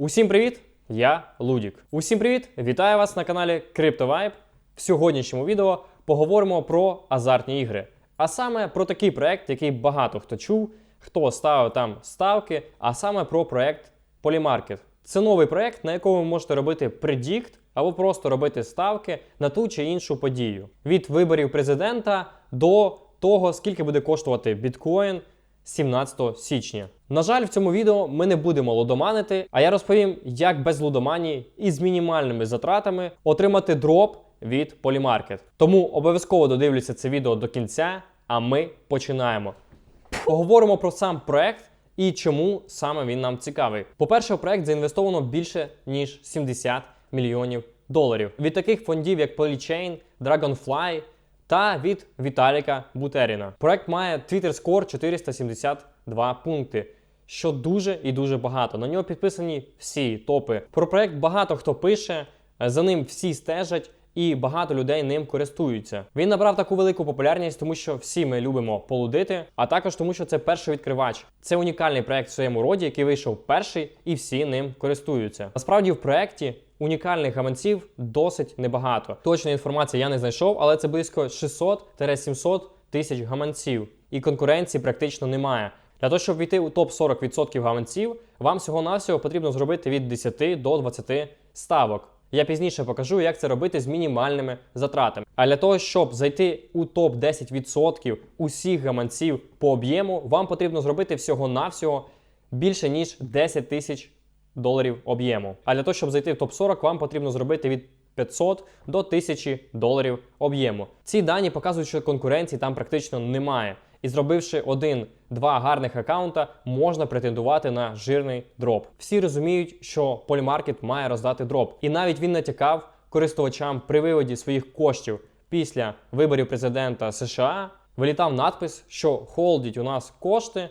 Усім привіт! Я Лудік. Усім привіт! Вітаю вас на каналі CryptoVibe. В сьогоднішньому відео поговоримо про азартні ігри. А саме про такий проект, який багато хто чув, хто ставив там ставки, а саме про проект Polymarket. Це новий проект, на якому ви можете робити предікт або просто робити ставки на ту чи іншу подію. Від виборів президента до того, скільки буде коштувати біткоін 17 січня. На жаль, в цьому відео ми не будемо лудоманити, а я розповім, як без лудоманії і з мінімальними затратами отримати дроп від Polymarket. Тому обов'язково додивлюся це відео до кінця, а ми починаємо. Поговоримо про сам проект і чому саме він нам цікавий. По-перше, в проект заінвестовано більше ніж 70 мільйонів доларів від таких фондів, як Polychain, Dragonfly та від Віталіка Бутеріна. Проект має Twitter Score 472 пункти. Що дуже і дуже багато. На нього підписані всі топи. Про проект багато хто пише, за ним всі стежать, і багато людей ним користуються. Він набрав таку велику популярність, тому що всі ми любимо полудити, а також тому, що це перший відкривач. Це унікальний проект в своєму роді, який вийшов перший, і всі ним користуються. Насправді, в проекті унікальних гаманців досить небагато. Точної інформації я не знайшов, але це близько 600-700 тисяч гаманців, і конкуренції практично немає. Для того, щоб війти у топ 40% гаманців, вам всього-навсього потрібно зробити від 10 до 20 ставок. Я пізніше покажу, як це робити з мінімальними затратами. А для того, щоб зайти у топ 10% усіх гаманців по об'єму, вам потрібно зробити всього-навсього більше ніж 10 тисяч доларів об'єму. А для того, щоб зайти в топ 40, вам потрібно зробити від 500 до 1000 доларів об'єму. Ці дані показують, що конкуренції там практично немає. І зробивши один-два гарних аккаунта, можна претендувати на жирний дроп. Всі розуміють, що Polymarket має роздати дроп, і навіть він натякав користувачам при виводі своїх коштів після виборів президента США. Вилітав надпис, що холдіть у нас кошти,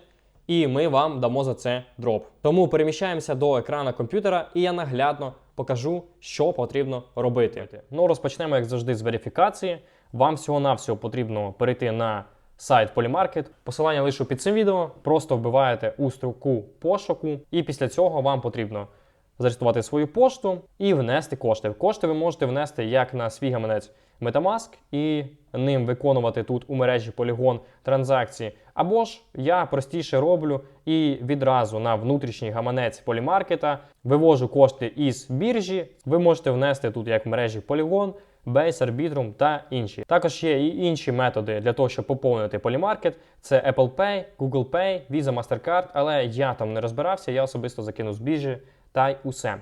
і ми вам дамо за це дроп. Тому переміщаємося до екрана комп'ютера, і я наглядно покажу, що потрібно робити. Ну розпочнемо, як завжди, з верифікації. Вам всього-навсього потрібно перейти на сайт Polymarket. Посилання лишу під цим відео. Просто вбиваєте у строку пошуку, і після цього вам потрібно зареєструвати свою пошту і внести кошти. Кошти ви можете внести як на свій гаманець Metamask і ним виконувати тут у мережі Polygon транзакції. Або ж я простіше роблю і відразу на внутрішній гаманець полімаркета вивожу кошти із біржі. Ви можете внести тут як в мережі Polygon, Base, Arbitrum та інші. Також є і інші методи для того, щоб поповнити полімаркет. Це Apple Pay, Google Pay, Visa, MasterCard, але я там не розбирався, я особисто закинув з біржі та й усе.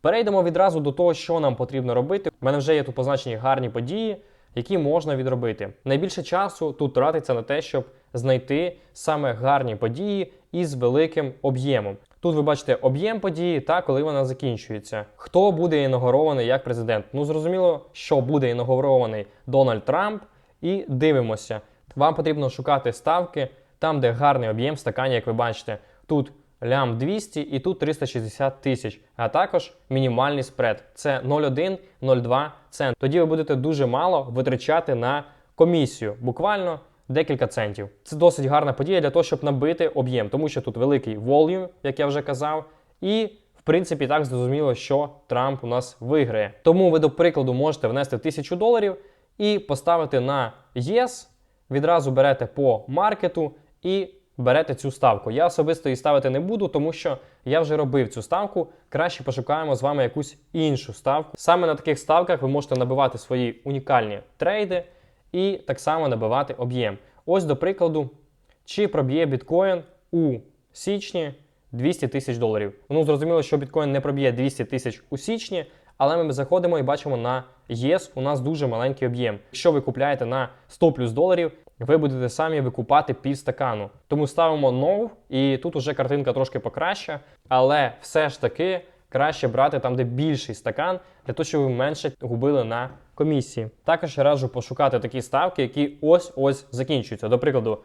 Перейдемо відразу до того, що нам потрібно робити. У мене вже є тут позначені гарні події, які можна відробити. Найбільше часу тут тратиться на те, щоб знайти саме гарні події із великим об'ємом. Тут ви бачите об'єм події та коли вона закінчується. Хто буде інаугурований як президент? Ну зрозуміло, що буде інаугурований Дональд Трамп, і дивимося. Вам потрібно шукати ставки там, де гарний об'єм стакані, як ви бачите. Тут лям 200 і тут 360 тисяч, а також мінімальний спред. Це 0,1-0,2 цент. Тоді ви будете дуже мало витрачати на комісію, буквально декілька центів. Це досить гарна подія для того, щоб набити об'єм, тому що тут великий волюм, як я вже казав, і в принципі так зрозуміло, що Трамп у нас виграє. Тому ви, до прикладу, можете внести 1000 доларів і поставити на ЄС, відразу берете по маркету і берете цю ставку. Я особисто її ставити не буду, тому що я вже робив цю ставку. Краще пошукаємо з вами якусь іншу ставку. Саме на таких ставках ви можете набивати свої унікальні трейди і так само набивати об'єм. Ось, до прикладу, чи проб'є біткоін у січні 200 тисяч доларів. Ну, зрозуміло, що біткоін не проб'є 200 тисяч у січні, але ми заходимо і бачимо на ЄС у нас дуже маленький об'єм. Якщо ви купляєте на 100 плюс доларів, ви будете самі викупати пів стакану. Тому ставимо no, і тут уже картинка трошки покраща, але все ж таки краще брати там, де більший стакан, для того, щоб ви менше губили на комісії. Також раджу пошукати такі ставки, які ось-ось закінчуються. До прикладу,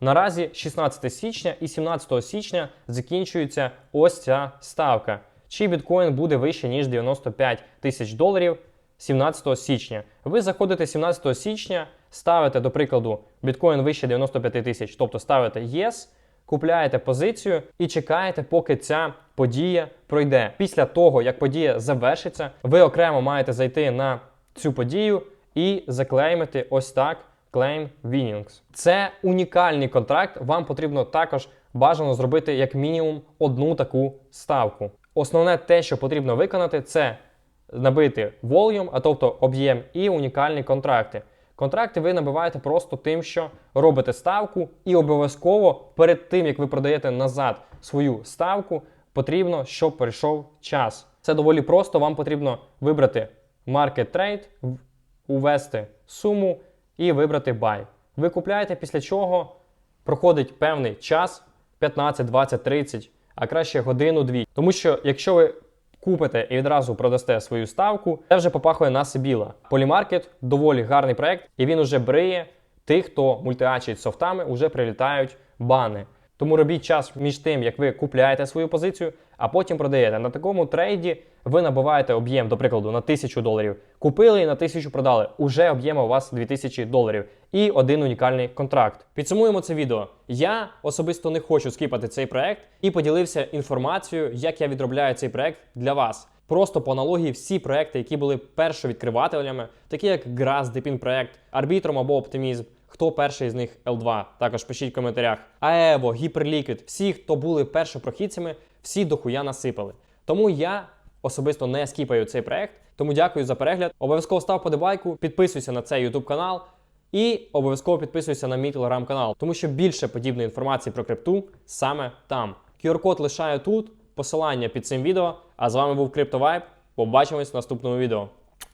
наразі 16 січня і 17 січня закінчується ось ця ставка. Чи біткоін буде вище, ніж 95 тисяч доларів 17 січня. Ви заходите 17 січня, ставите, до прикладу, біткоін вище 95 тисяч, тобто ставите Yes, купляєте позицію і чекаєте, поки ця подія пройде. Після того, як подія завершиться, ви окремо маєте зайти на цю подію і заклеймити ось так Claim Winnings. Це унікальний контракт. Вам потрібно також бажано зробити як мінімум одну таку ставку. Основне те, що потрібно виконати, це набити volume, а тобто об'єм і унікальні контракти. Контракти ви набиваєте просто тим, що робите ставку, і обов'язково перед тим, як ви продаєте назад свою ставку, потрібно, щоб прийшов час. Це доволі просто. Вам потрібно вибрати Market Trade, увести суму і вибрати Buy. Ви купляєте, після чого проходить певний час 15, 20, 30, а краще годину-дві. Тому що якщо ви купите і відразу продасте свою ставку, це вже попахує на Сибіла. Полімаркет доволі гарний проект, і він уже бриє тих, хто мультиачить софтами, уже прилітають бани. Тому робіть час між тим, як ви купляєте свою позицію, а потім продаєте. На такому трейді ви набиваєте об'єм, до прикладу, на 1000 доларів. Купили і на 1000 продали. Уже об'єм у вас 2000 доларів. І один унікальний контракт. Підсумуємо це відео. Я особисто не хочу скіпати цей проект і поділився інформацією, як я відробляю цей проект для вас. Просто по аналогії всі проекти, які були першовідкривателями, такі як Grass, Deepin проект, Арбітром або Optimism, Хто перший з них L2? Також пишіть в коментарях. Аево, Hyperliquid, всі, хто були першопрохідцями, всі дохуя насипали. Тому я особисто не скіпаю цей проект. Тому дякую за перегляд. Обов'язково став подобайку, підписуйся на цей YouTube канал і обов'язково підписуйся на мій телеграм-канал, тому що більше подібної інформації про крипту саме там. QR-код лишаю тут, посилання під цим відео. А з вами був CryptoVibe. Побачимось в наступному відео.